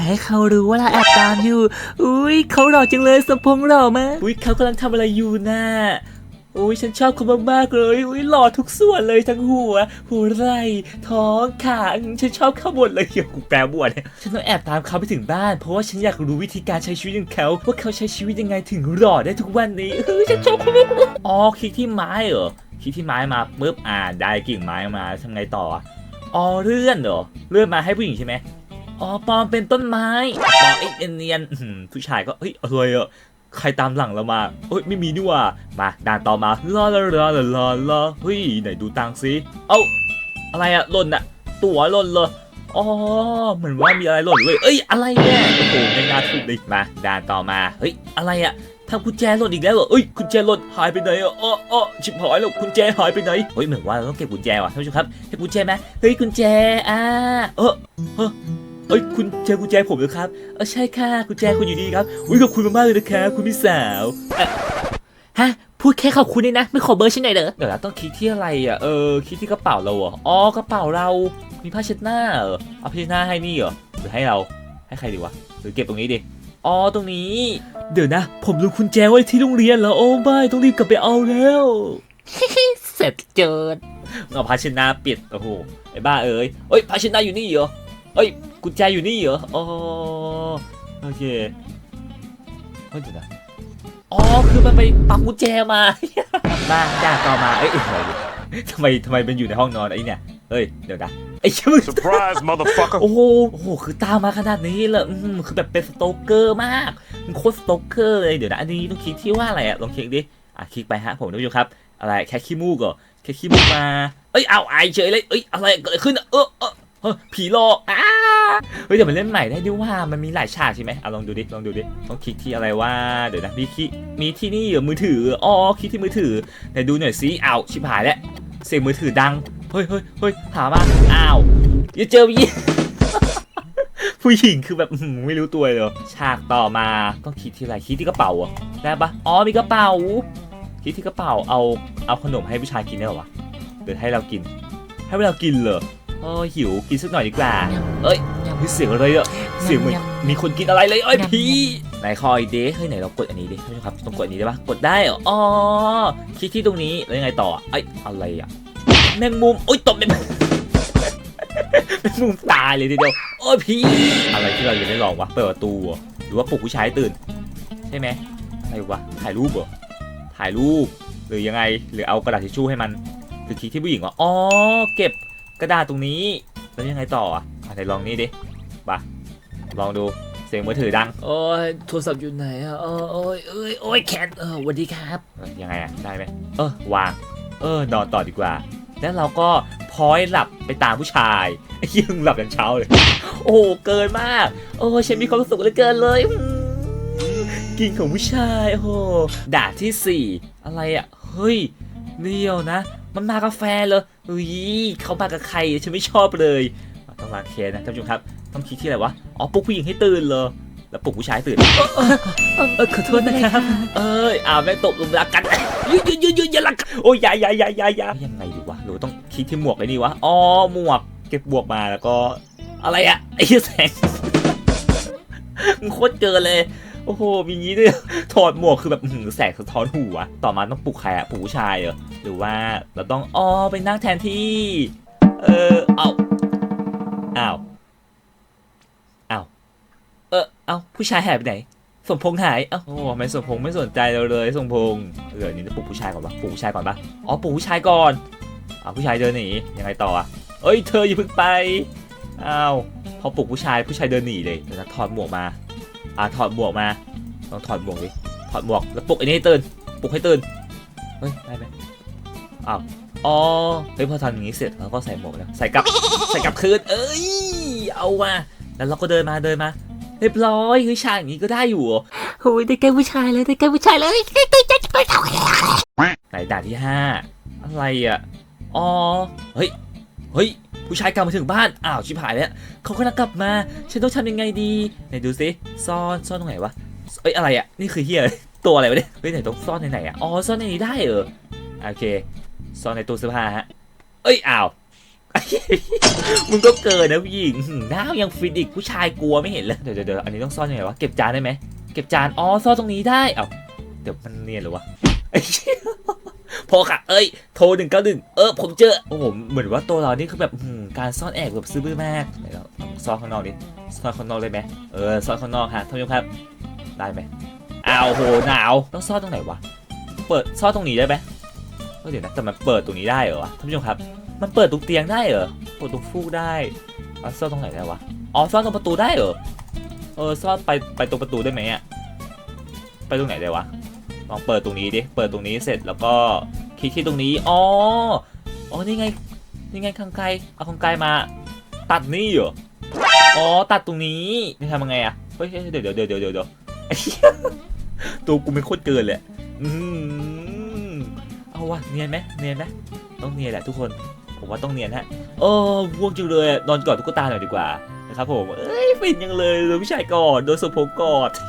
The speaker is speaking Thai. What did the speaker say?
อย่าให้เขารู้ว่าเราแอบตามอยู่ อุ้ยเขาหล่อจังเลยสมพงษ์หล่อมากอุ้ยเขากำลังทำอะไรอยู่น่ะอุ้ยฉันชอบเขามากๆเลยอุ้ยหล่อทุกส่วนเลยทั้งหัว หัวไหล่ท้องขาฉันชอบเขาหมดเลยเดี๋ยวกูแปลบวชฉันต้องแอบตามเขาไปถึงบ้าน เพราะว่าฉันอยากรู้วิธีการใช้ชีวิตของเขาว่าเขาใช้ชีวิตยังไงถึงหล่อได้ทุกวันนี้เฮ้ยฉันชอบเขามากอ๋อคลิกที่ไม้เหรอคลิกที่ไม้มาปุ๊บอ่าได้กิ่งไม้มาทำไงต่ออะอ๋อเลื่อนเหรอเลื่อนมาให้ผู้หญิงใช่ไหม อ๋อปลอมเป็นต้นไม้ปลอมไอ้เนียนๆผู้ชายก็เฮ้ยอะไรอะใครตามหลังเรามาเฮ้ยไม่มีนี่ว่ามาด่านต่อมาลาลาลาลาลาลาเฮ้ยไหนดูตังค์สิเอ้าอะไรอะหล่นอะตั๋วหล่นเลยอ๋อเหมือนว่ามีอะไรหล่นเลย เอ้ยอะไรเนี่ยโอ้โหไม่น่าถูกเลยมาด่านต่อมาเฮ้ยอะไรอะทำกุญแจหล่นอีกแล้วเหรอเอ้ยกุญแจหล่นหายไปไหนอะอ๋ออ๋อชิบหายแล้วกุญแจหายไปไหนเฮ้ยเหมือนว่าเราต้องเก็บกุญแจว่ะท่านผู้ชมครับเก็บกุญแจไหมเฮ้ยกุญแจอ่าเออเออ เอ้ยคุณเจอกุญแจผมเหรอครับเออใช่ค่ะกุญแจคุณอยู่นี่ครับอุ้ยขอบคุณมากๆเลยนะครับคุณพี่สาวเอ่อฮะ พูดแค่ขอบคุณนี่นะ ไม่ขอเบอร์ฉันหน่อยเหรอเดี๋ยวนะต้องคลิกที่อะไรอะเออคลิกที่กระเป๋าเราเหรออ๋อกระเป๋าเรา มีผ้าเช็ดหน้าเหรอเอาผ้าเช็ดหน้าให้นี่เหรอหรือให้เราให้ใครดีวะหรือเก็บตรงนี้ดิอ๋อตรงนี้ เดี๋ยวนะ ผมลืมกุญแจไว้ที่โรงเรียนแล้วโอ้ไม่ต้องรีบกลับไปเอาแล้วเสร็จเจิดเอาผ้าเช็ดหน้าปิดโอ้โหไอ้บ้าเอ้ยเอ้ยผ้าเช็ดหน้าอยู่นี่เหรอ เอ้ยกุญแจอยู่นี่เหรออ๋อโอเคเฮ้ยเดี๋ยวนะอ๋อคือมันไปปักกุญแจมามาด่าต่อมาเอ้ยอะไรเนี่ยทำไมทำไมเป็นอยู่ในห้องนอนไอ้เนี่ยเฮ้ยเดี๋ยวนะไอ้ชื่อ Surprise, motherfucker. โอ้โหโอ้โหคือตามมาขนาดนี้เลยอืมคือแบบเป็นสโตเกอร์มากมันโคตรสโตเกอร์เลยเดี๋ยวนะอันนี้ต้องคลิกที่ว่าอะไรอะลองคลิกดิอะคลิกไปฮะผมท่านผู้ชมครับ อะไรแค่ขี้มูกเหรอแค่ขี้มูกมาเอ้ยเอาไอเฉยเลยเอ้ยอะไรเกิดอะไรขึ้นอะเออเออเออผีหลอกอ้าเฮ้ยเดี๋ยวมันเล่นใหม่ได้ด้วยว่ามันมีหลายฉากใช่ไหมเอะลองดูดิลองดูดิต้องคลิกที่อะไรว่าเดี๋ยวนะมีคลิกมีที่นี่เหรอมือถืออ๋อคลิกที่มือถือไหนดูหน่อยสิอ้าวชิบหายแล้วเสียงมือถือดังเฮ้ยเฮ้ยเฮ้ยถามมาอ้าวอย่าเจอพี่ผู้หญิงคือแบบไม่รู้ตัวเลยฉากต่อมาต้องคิดที่อะไรคิดที่กระเป๋าเหรอะได้ปะอ๋อมีกระเป๋าคิดที่กระเป๋าเอาเอาขนมให้ผู้ชายกินได้หรอวะหรือให้เรากิน ให้เรากินเหรอ เออหิวกินสักหน่อยดีกว่า เอ้ยเฮ้ยเสียงอะไรอะเสียงเหมือนมีคนกินอะไรเลยเอ้ยพี่ไหนคอยเดเฮ้ยไหนเรากดอันนี้ดิท่านผู้ชมครับต้องกดอันนี้ได้ปะกดได้เหรออ๋อคลิกที่ตรงนี้แล้วยังไงต่ออะเอ้ยอะไรอะแมงมุมโอ้ยตบแมงมุมแมงมุมตายเลยทีเดียวโอ้ยพี่อะไรที่เรายังไม่ลองวะเปิดประตูเหรอหรือว่าปลุกผู้ชายให้ตื่น ใช่ไหมอะไรวะถ่ายรูปเหรอถ่ายรูปหรือยังไงหรือเอากระดาษทิชชู่ให้มันหรือคลิกที่ผู้หญิงวะอ๋อเก็บ กระดาษตรงนี้ แล้วยังไงต่ออะอะไหนลองนี่ดิปะลองดูเสียงมือถือดังโอ้ยโทรศัพท์อยู่ไหนอะเออโอ้ยเอ้ยโอ้ยแขนเออสวัสดีครับเออยังไงอะได้ไหมเออวางเออนอนต่อดีกว่า แล้วเราก็พลอยหลับไปตามผู้ชายไอ้เหี้ยังหลับยันเช้าเลย โอ้โหเกินมาก โอ้ฉันมีความสุขเหลือเกินเลยอืมกินของผู้ชายโอ้โหด่านที่สี่อะไรอะเฮ้ยเดียวนะ มันมากาแฟเลยเฮ้ยเขามากับใครฉันไม่ชอบเลยอะต้องมาเคสนะท่านผู้ชมครับ ต้องคิดที่อะไรวะอ๋อปลุกผู้หญิงให้ตื่นเลยแล้วปลุกผู้ชายให้ตื่นเออขอโทษนะครับเอ้ยอ่าแม่งตกหลุมรักกันยืดยืดยืดยืดอย่ารักกันโอ้ยอยาอยาอยาอยาอยายังไงดีวะหรือว่าต้องคิดที่หมวกไอ้นี่วะอ๋อหมวกเก็บบวกมาแล้วก็อะไรอะไอ้เหี้ยแสงมันโคตรเกินเลย โอ้โห มีงี้ด้วยถอดหมวกคือแบบแสงสะท้อนหูอะต่อมาต้องปลุกใครอะปลุกผู้ชายเหรอ หรือว่าเราต้องอ๋อไปนั่งแทนที่ เออ เอาอ้าว อ้าว เออ เอาผู้ชายหายไปไหน สมพงษ์หาย เอ้าโอ้ไม่สมพงษ์ไม่สนใจเราเลย สมพงษ์เออนี่จะปลุกผู้ชายก่อนปะปลุกผู้ชายก่อนปะอ๋อ ปลุกผู้ชายก่อนเอาผู้ชายเดินหนี ยังไงต่ออะเอ้ย เธออย่าเพิ่งไป อ้าว พอปลุกผู้ชาย ผู้ชายเดินหนีเลยเดี๋ยวนะถอดหมวกมา อ่าถอดหมวกมาลองถอดหมวกดิถอดหมวกแล้วปลุกไอ้นี่ให้ตื่นปลุกให้ตื่นเฮ้ยได้ไหมอ้าวอ๋อเฮ้ยพอทำอย่างนี้เสร็จเราก็ใส่หมวกแล้วใส่กลับใส่กลับคืนเอ้ยเอาว่ะแล้วเราก็เดินมาเดินมาเรียบร้อยเฮ้ยฉากอย่างนี้ก็ได้อยู่เหรอโอ้ยได้แก้ผู้ชายเลยได้แก้ผู้ชายเลยได้ได้ได้ได้ได้ไหนด่านที่ห้าอะไรอะอ๋อเฮ้ย เฮ้ย ผู้ชายกลับมาถึงบ้าน อ้าวชิบหายแล้วเขากำลังกลับมา ฉันต้องทำยังไงดี ไหนดูสิซ่อนซ่อนตรงไหนวะ เอ้ยอะไรอะ นี่คือเฮียตัวอะไรวะเนี่ยเฮ้ยไหนต้องซ่อนในไหนอะ อ๋อซ่อนในนี้ได้เหรอโอเค ซ่อนในตู้เสื้อผ้าฮะ เอ้ยอ้าวมึงก็เกินนะผู้หญิงหน้ายังฟิตอีกผู้ชายกลัวไม่เห็นเลย เดี๋ยวเดี๋ยวอันนี้ต้องซ่อนยังไงวะ เก็บจานได้ไหม เก็บจาน อ๋อซ่อนตรงนี้ได้ เอ้า เดี๋ยวมันเนียนหรือวะ พอค่ะ เอ้ย โทรหนึ่งเก้าหนึ่งเออ ผมเจอ โอ้โห เหมือนว่าตัวเรานี่คือแบบการซ่อนแอบแบบซื่อบื้อมากไหนเราลองซ่อนข้างนอกดิ ซ่อนข้างนอกได้ไหมเออ ซ่อนข้างนอกฮะท่านผู้ชมครับ ได้ไหมอ้าวโห หนาว ต้องซ่อนตรงไหนวะ เปิด ซ่อนตรงนี้ได้ไหมเออเดี๋ยวนะ แต่มันเปิดตรงนี้ได้เหรอท่านผู้ชมครับ มันเปิดตรงเตียงได้เหรอ เปิดตรงฟูกได้แล้วซ่อนตรงไหนได้วะ อ๋อ ซ่อนตรงประตูได้เหรอ เออ ซ่อนไป ไปตรงประตูได้ไหมอะไปตรงไหนได้วะ ลองเปิดตรงนี้ดิ เปิดตรงนี้เสร็จแล้วก็ คลิกที่ตรงนี้ อ๋อ อ๋อ นี่ไง นี่ไงข้างไกลเอาข้างไกลมา ตัดนี่เหรอ อ๋อ ตัดตรงนี้นี่ทำยังไงอะเฮ้ยเดี๋ยวเดี๋ยวเดี๋ยวเดี๋ยวเดี๋ยวเหี้ยตัวกูเป็นโคตรเกินเลยอืมเอาวะเนียนไหมเนียนไหมต้องเนียนแหละทุกคน ผมว่าต้องเนียนฮะโอ้ว่วงจังเลยนอนกอดตุ๊กตาหน่อยดีกว่านะครับผม เอ้ยฟินยังเลยโดนผู้ชายกอดโดนสมผมกอด